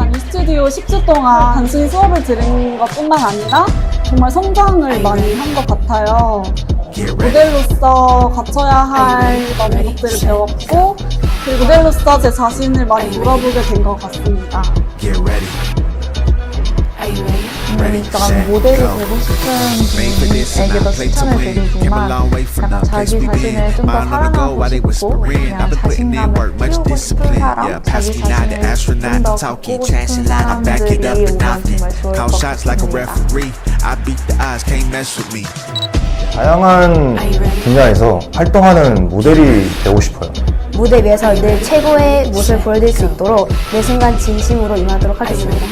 그리고 10주 동안 단순히 수업을 들은 것 뿐만 아니라 정말 성장을 많이 한 것 같아요. 모델로서 갖춰야 할 많은 것들을 배웠고, 그리고 모델로서 제 자신을 많이 물어보게 된 것 같습니다. 일단 모델이 되고 싶은 분에게도 추천을 드리지만 자기 자신을 좀 더 사랑하고 싶고 그냥 자신감을 키우고 싶은 사람, 자기 자신을 좀더 바꾸고 싶은 사람들이 오면 정말 좋을 것 shots like a 같습니다. referee. I beat the odds, can't mess with me. 다양한 분야에서 활동하는 모델이 되고 싶어요. 무대 위에서 늘 최고의 모습을 보여드릴 수 있도록 매 순간 진심으로 임하도록 하겠습니다.